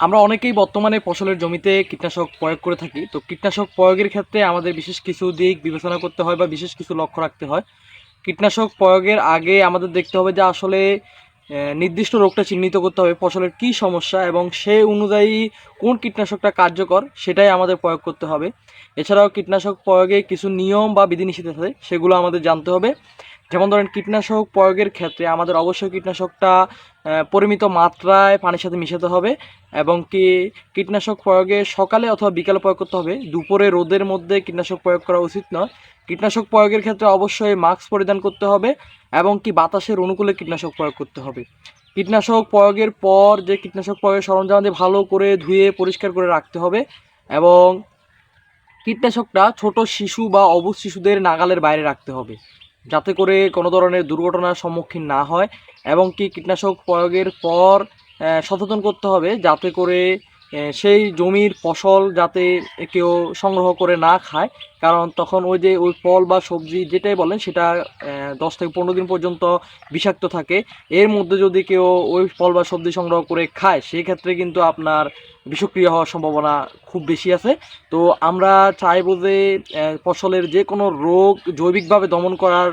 আমরা অনেকেই বর্তমানে ফসলের জমিতে কীটনাশক প্রয়োগ করে থাকি। তো কীটনাশক প্রয়োগের ক্ষেত্রে আমাদের বিশেষ কিছু দিক বিবেচনা করতে হয় বা বিশেষ কিছু লক্ষ্য রাখতে হয়। কীটনাশক প্রয়োগের আগে আমাদের দেখতে হবে যে আসলে নির্দিষ্ট রোগটা চিহ্নিত করতে হবে ফসলের কী সমস্যা এবং সে অনুযায়ী কোন কীটনাশকটা কার্যকর সেটাই আমাদের প্রয়োগ করতে হবে। এছাড়াও কীটনাশক প্রয়োগে কিছু নিয়ম বা বিধিনিষেধ আছে, সেগুলো আমাদের জানতে হবে। যেমন ধরেন কীটনাশক প্রয়োগের ক্ষেত্রে আমাদের অবশ্যই কীটনাশকটা পরিমিত মাত্রায় পানির সাথে মিশাতে হবে এবং কি কীটনাশক প্রয়োগে সকালে অথবা বিকালে প্রয়োগ করতে হবে। দুপুরে রোদের মধ্যে কীটনাশক প্রয়োগ করা উচিত নয়। কীটনাশক প্রয়োগের ক্ষেত্রে অবশ্যই মাস্ক পরিধান করতে হবে এবং কি বাতাসের অনুকূলে কীটনাশক প্রয়োগ করতে হবে। কীটনাশক প্রয়োগের পর যে কীটনাশক প্রয়োগের সরঞ্জাম দিয়ে ভালো করে ধুয়ে, পরিষ্কার করে রাখতে হবে এবং কীটনাশকটা ছোট শিশু বা অবুধ শিশুদের নাগালের বাইরে রাখতে হবে। যাতে করে কোনো ধরনের দুর্ঘটনার সম্মুখীন না হয় এবং কি কীটনাশক প্রয়োগের পর সচেতন করতে হবে যাতে করে সেই জমির ফসল যাতে কেউ সংগ্রহ করে না খায়। কারণ তখন ওই যে ওই ফল বা সবজি যেটাই বলেন সেটা দশ থেকে পনেরো দিন পর্যন্ত বিষাক্ত থাকে। এর মধ্যে যদি কেউ ওই ফল বা সবজি সংগ্রহ করে খায় সেই ক্ষেত্রে কিন্তু আপনার বিষক্রিয়া হওয়ার সম্ভাবনা খুব বেশি আছে। তো আমরা চাইব যে ফসলের যে কোনো রোগ জৈবিকভাবে দমন করার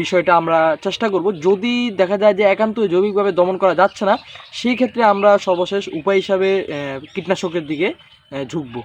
বিষয়টা আমরা চেষ্টা করব। যদি দেখা যায় যে একান্ত জৈবিকভাবে দমন করা যাচ্ছে না, সেই ক্ষেত্রে আমরা সর্বশেষ উপায় হিসাবে কীটনাশকের দিকে ঝুঁকবো।